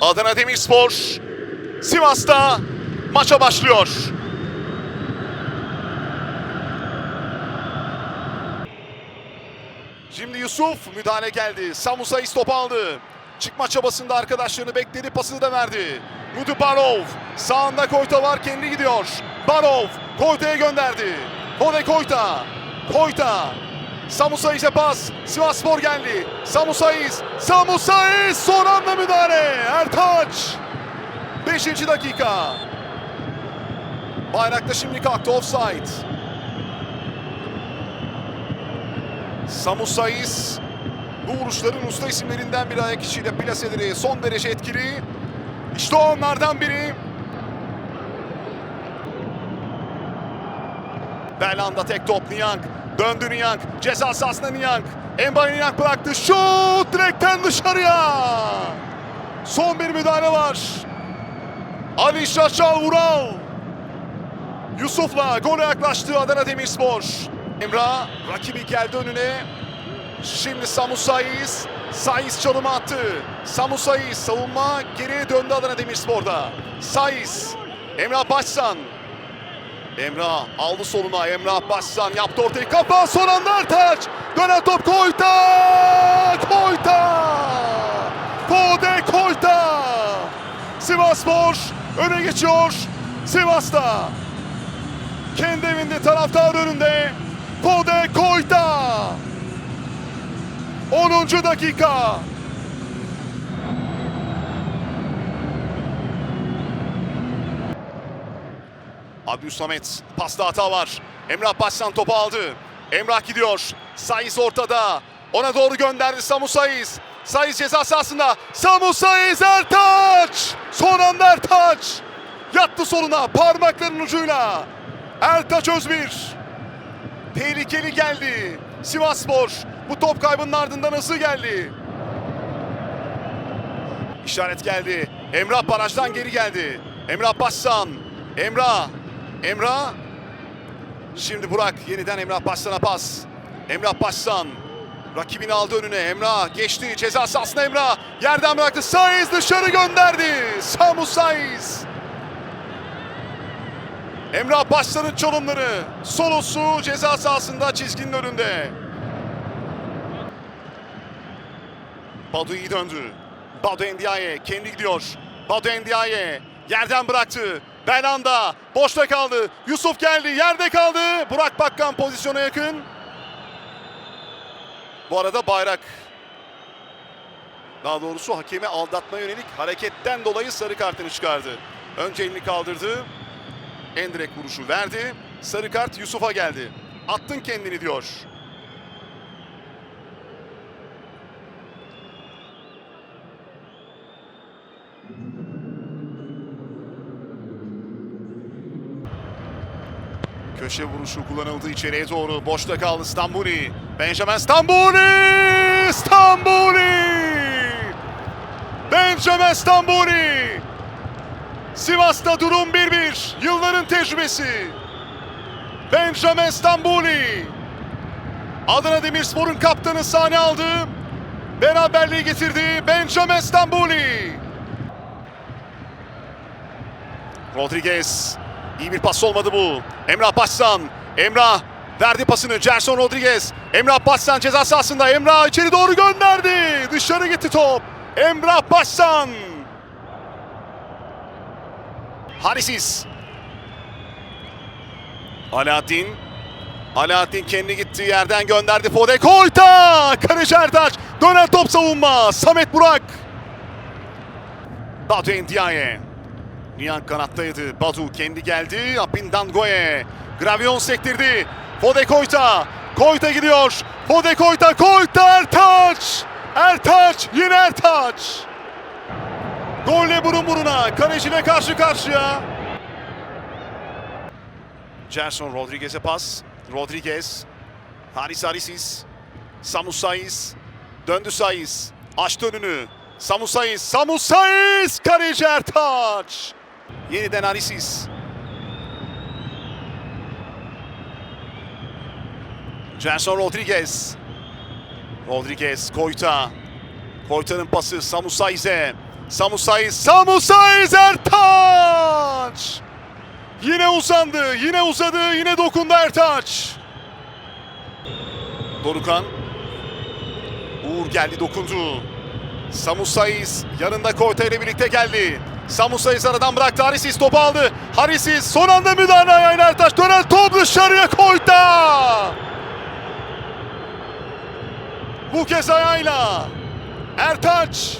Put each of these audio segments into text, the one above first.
Adana Demirspor Sivas'ta maça başlıyor. Şimdi Yusuf müdahale geldi. Samusa top aldı. Çıkma çabasında arkadaşlarını bekledi. Pasını da verdi. Mudu Barov. Sağında Koyta var. Kendi gidiyor. Barov. Koyta'ya gönderdi. Hode Koyta. Koyta. Samusayiz'e pas. Sivasspor geldi. Samusayiz. Samusayiz. Son anda müdahale. Ertaç. 5. dakika. Bayrakta şimdi kalktı offside. Samusayis bu vuruşların usta isimlerinden biri ayak içiyle plaseleri son derece etkili. İşte onlardan biri. Belanda tek top Niyank. Döndü Niyank. Ceza sahasında Niyank. Embaye Niyank bıraktı. Şut direkten dışarıya. Son bir müdahale var. Ali Şaşal Vural. Yusuf'la gole yaklaştı Adana Demirspor. Emrah rakibi geldi önüne. Şimdi Samu Saiz. Saiz çalımı attı. Samu Saiz savunma geriye döndü Adana Demirspor'da. Saiz. Emrah Başsan. Emrah aldı soluna. Emrah Başsan yaptı ortayı. Kafa son anda Ertaç. Dönen top Koyta. Koyta. Kode Koyta. Sivasspor öne geçiyor. Sivas'ta. Kendi evinde taraftar önünde. Kode Koyta. 10. dakika. Abdül Samet pasta hata var. Emrah Başsan topu aldı. Emrah gidiyor. Saiz ortada. Ona doğru gönderdi Samu Saiz. Saiz ceza sahasında. Samu Saiz Ertaç. Son anda Ertaç. Yattı soluna parmaklarının ucuyla. Ertaç Özbir. Tehlikeli geldi. Sivasspor bu top kaybının ardından hızlı geldi. İşaret geldi. Emrah barajdan geri geldi. Emrah Başsan. Emrah. Emrah. Şimdi Burak yeniden Emrah Başsan'a pas. Emrah Başsan. Rakibini aldı önüne. Emrah geçti. Ceza sahasına Emrah. Yerden bıraktı. Saiz dışarı gönderdi. Samu Saiz. Emrah Başsan'ın çalımları. Solosu ceza sahasında çizginin önünde. Badu döndü. Badu Endiaye kendi gidiyor. Badu Endiaye yerden bıraktı. Belanda boşta kaldı. Yusuf geldi yerde kaldı. Burak Bakkan pozisyona yakın. Bu arada bayrak daha doğrusu hakemi aldatma yönelik hareketten dolayı sarı kartını çıkardı. Önce elini kaldırdı. Endirek vuruşu verdi. Sarı kart Yusuf'a geldi. Attın kendini diyor. Köşe vuruşu kullanıldı içeriye doğru. Boşta kaldı Stambuli. Benjamin Stambuli! Stambuli! Benjamin Stambuli! Sivas'ta durum 1-1. Yılların tecrübesi. Benjamin Stambuli. Adana Demirspor'un kaptanı sahne aldı. Beraberliği getirdi Benjamin Stambuli. Rodriguez. İyi bir pas olmadı bu. Emrah Başsan. Emrah verdi pasını. Gerson Rodriguez. Emrah Başsan ceza sahasında. Emrah içeri doğru gönderdi. Dışarı gitti top. Emrah Başsan. Harisis. Alaaddin. Alaaddin kendi gittiği yerden gönderdi. Fode Koyta. Kaleci Ertaç. Dönen top savunma. Samet Burak. Batu Ndiaye. Niyan kanattaydı. Batu kendi geldi. Apindan Goye. Gravion sektirdi. Fode Koyta. Koyta gidiyor. Fode Koyta. Koyta Ertaç. Ertaç. Yine Ertaç. Golle burun buruna. Kaleciyle karşı karşıya. Gerson Rodriguez'e pas. Rodriguez. Haris Harisis. Samu Saiz. Döndü Saiz. Açtı önünü. Samu Saiz. Samu Saiz. Kaleci Ertaç. Yeniden Harisis. Gerson Rodriguez. Rodriguez. Koyta. Koyta'nın pası Samu Saiz'e. Samu Saiz, Samu Saiz Ertaç! Yine uzandı, yine uzadı, yine dokundu Ertaç. Dorukan. Uğur geldi dokundu. Samu Saiz yanında Koyta ile birlikte geldi. Samu Saiz aradan bıraktı. Harisis topu aldı. Harisis son anda müdahale ayağıyla Ertaç. Dönen top dışarıya Koyta. Bu kez ayağıyla. Ertaç.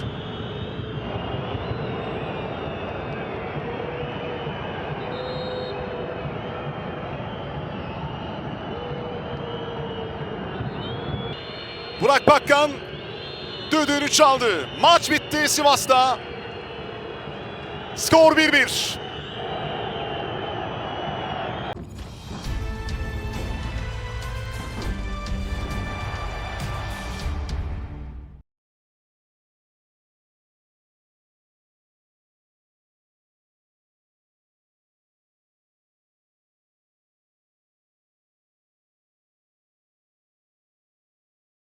Burak Bakkan düdüğünü çaldı. Maç bitti Sivas'ta. Skor 1-1.